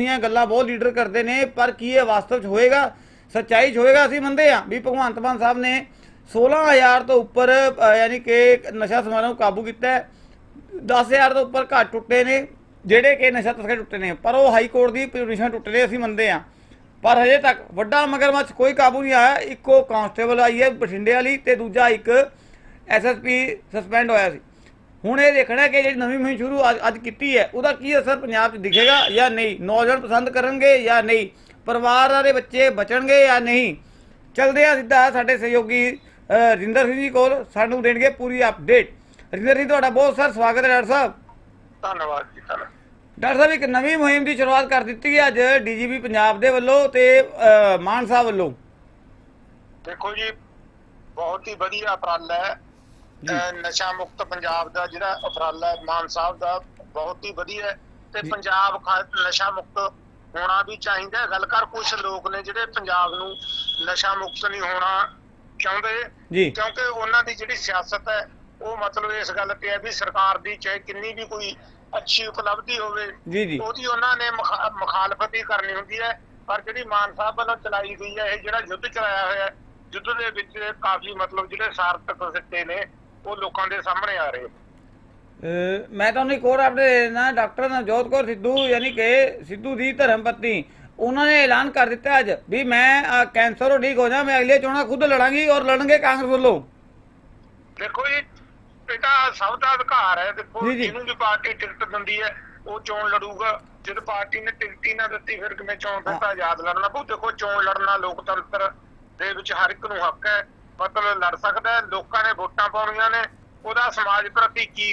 ਦੀਆਂ ਗੱਲਾਂ ਬਹੁਤ ਲੀਡਰ ਕਰਦੇ ਨੇ, ਪਰ ਕੀ ਇਹ ਵਾਸਤਵ 'ਚ ਹੋਏਗਾ? ਸੱਚਾਈ 'ਚ ਹੋਏਗਾ, ਅਸੀਂ ਮੰਨਦੇ ਆ ਵੀ ਭਗਵੰਤ ਮਾਨ ਸਾਹਿਬ ਨੇ 16000 ਤੋਂ ਉੱਪਰ ਯਾਨੀ ਕਿ ਨਸ਼ਾ ਸਮਾਰਾਂ ਨੂੰ ਕਾਬੂ ਕੀਤਾ ਹੈ। 10000 ਤੋਂ ਉੱਪਰ ਘੱਟ ਟੁੱਟੇ ਨੇ, ਜਿਹੜੇ ਕਿ ਨਸ਼ਾ ਤਸਕਰ ਟੁੱਟੇ ਨੇ, ਪਰ ਉਹ ਹਾਈ ਕੋਰਟ ਦੀ ਪਟੀਸ਼ਨ ਟੁੱਟੇ ਨੇ, ਅਸੀਂ ਮੰਨਦੇ ਆ ਪਰ ਹਜੇ ਤੱਕ ਵੱਡਾ ਮਗਰਮੱਛ ਕੋਈ ਕਾਬੂ ਨਹੀਂ ਆਇਆ, ਇੱਕੋ ਕਾਂਸਟੇਬਲ ਆਈ ਹੈ ਬਠਿੰਡੇ ਵਾਲੀ ਤੇ ਦੂਜਾ ਇੱਕ ਐਸਐਸਪੀ ਸਸਪੈਂਡ ਹੋਇਆ ਸੀ। ਹੁਣ ਇਹ ਦੇਖਣਾ ਕਿ ਜਿਹੜੀ ਨਵੀਂ ਮੁਹਿੰਮ ਸ਼ੁਰੂ ਅੱਜ- ਕੀਤੀ ਹੈ ਉਹਦਾ ਕੀ ਅਸਰ ਪੰਜਾਬ 'ਚ ਦਿਖੇਗਾ ਜਾਂ ਨਹੀਂ? ਨੌਜਵਾਨ ਪਸੰਦ ਕਰਨਗੇ ਜਾਂ ਨਹੀਂ? ਪਰਿਵਾਰ ਦੇ ਬੱਚੇ ਬਚਣਗੇ ਜਾਂ ਨਹੀਂ? ਚਲਦੇ ਆ ਸਿੱਧਾ ਸਾਡੇ ਸਹਿਯੋਗੀ ਰਿੰਦਰ ਸਿੰਘ ਜੀ ਕੋਲ ਸਾਨੂੰ ਦੇਣਗੇ ਪੂਰੀ ਅਪਡੇਟ ਰਿੰਦਰ ਜੀ ਤੁਹਾਡਾ ਬਹੁਤ ਸਾਰਾ ਸਵਾਗਤ ਹੈ ਡਾਕਟਰ ਸਾਹਿਬ। ਧੰਨਵਾਦ ਜੀ ਧੰਨਵਾਦ। ਡਾਕਟਰ ਸਾਹਿਬ ਇੱਕ ਨਵੀਂ ਮੁਹਿੰਮ ਦੀ ਸ਼ੁਰੂਆਤ ਕਰ ਦਿੱਤੀ ਹੈ ਅੱਜ ਡੀਜੀਪੀ ਪੰਜਾਬ ਦੇ ਵੱਲੋਂ ਤੇ ਮਾਨ ਸਾਹਿਬ ਵੱਲੋਂ। ਦੇਖੋ ਜੀ ਬਹੁਤ ਹੀ ਵਧੀਆ ਉਪਰਾਲਾ ਹੈ। ਨਸ਼ਾ ਮੁਕਤ ਪੰਜਾਬ ਦਾ ਜਿਹੜਾ ਉਪਰਾਲਾ ਮਾਨ ਸਾਹਿਬ ਦਾ ਬਹੁਤ ਹੀ ਵਧੀਆ ਤੇ। ਪੰਜਾਬ ਨਸ਼ਾ ਮੁਕਤ ਹੋਣਾ ਵੀ ਚਾਹੀਦਾ। ਗੱਲ ਕਰ ਕੁਝ ਲੋਕ ਨੇ ਜਿਹੜੇ ਪੰਜਾਬ ਨੂੰ ਨਸ਼ਾ ਮੁਕਤ ਨਹੀਂ ਹੋਣਾ ਚਾਹੁੰਦੇ ਕਿਉਂਕਿ ਉਹਨਾਂ ਦੀ ਜਿਹੜੀ ਸਿਆਸਤ ਹੈ ਉਹ ਮਤਲਬ ਇਸ ਗੱਲ ਤੇ ਹੈ ਵੀ ਸਰਕਾਰ ਦੀ ਚਾਹੇ ਕਿੰਨੀ ਵੀ ਕੋਈ ਅੱਛੀ ਉਪਲਬਧੀ ਹੋਵੇ ਉਹਦੀ ਉਹਨਾਂ ਨੇ ਮੁਖਾ- ਮੁਖਾਲਫਤ ਹੀ ਕਰਨੀ ਹੁੰਦੀ ਹੈ ਪਰ ਜਿਹੜੀ ਮਾਨ ਸਾਹਿਬ ਵੱਲੋਂ ਚਲਾਈ ਗਈ ਹੈ ਇਹ ਜਿਹੜਾ ਯੁੱਧ ਚਲਾਇਆ ਹੋਇਆ ਹੈ ਯੁੱਧ ਦੇ ਵਿੱਚ ਕਾਫੀ ਮਤਲਬ ਜਿਹੜੇ ਸਾਰਥਕ ਸਿੱਟੇ ਨੇ ਉਹ ਲੋਕਾਂ ਦੇ ਸਾਹਮਣੇ ਆ ਰਹੇ। ਮੈਂ ਤੁਹਾਨੂੰ ਇੱਕ ਹੋਰ ਦੇ ਦੇਣਾ ਡਾਕਟਰ ਨਵਜੋਤ ਕੌਰ ਸਿੱਧੂ ਯਾਨੀ ਕਿ ਸਿੱਧੂ ਦੀ ਧਰਮ ਪਤਨੀ ਉਹਨਾਂ ਨੇ ਐਲਾਨ ਕਰ ਦਿੱਤਾ ਅੱਜ ਵੀ ਮੈਂ ਕੈਂਸਰ ਤੋਂ ਠੀਕ ਹੋ ਜਾ ਮੈਂ ਅਗਲੇ ਚੋਣਾਂ ਖੁਦ ਲੜਾਂਗੀ ਔਰ ਲੜਨਗੇ ਕਾਂਗਰਸ ਵੱਲੋਂ। ਦੇਖੋ ਜੀ ਇਹ ਤਾਂ ਸਭ ਦਾ ਅਧਿਕਾਰ ਹੈ ਦੇਖੋ। ਜਿਹਨੂੰ ਵੀ ਪਾਰਟੀ ਟਿਕਟ ਦਿੰਦੀ ਹੈ ਉਹ ਚੋਣ ਲੜੂਗਾ। ਜਦ ਪਾਰਟੀ ਨੇ ਟਿਕਟ ਹੀ ਨਾ ਦਿੱਤੀ ਫਿਰ ਕਿਵੇਂ ਚੋਣ ਫਿਰ ਤਾਂ ਆਜ਼ਾਦ ਲੜਨਾ ਪਊ। ਦੇਖੋ ਚੋਣ ਲੜਨਾ ਲੋਕਤੰਤਰ ਦੇ ਵਿੱਚ ਹਰ ਇੱਕ ਨੂੰ ਹੱਕ ਹੈ। ਮਤਲਬ ਲੜ ਸਕਦਾ ਹੈ ਲੋਕਾਂ ਨੇ ਵੋਟਾਂ ਪਾਉਣੀਆਂ ਨੇ ਉਹਦਾ ਸਮਾਜ ਪ੍ਰਤੀ ਕੀ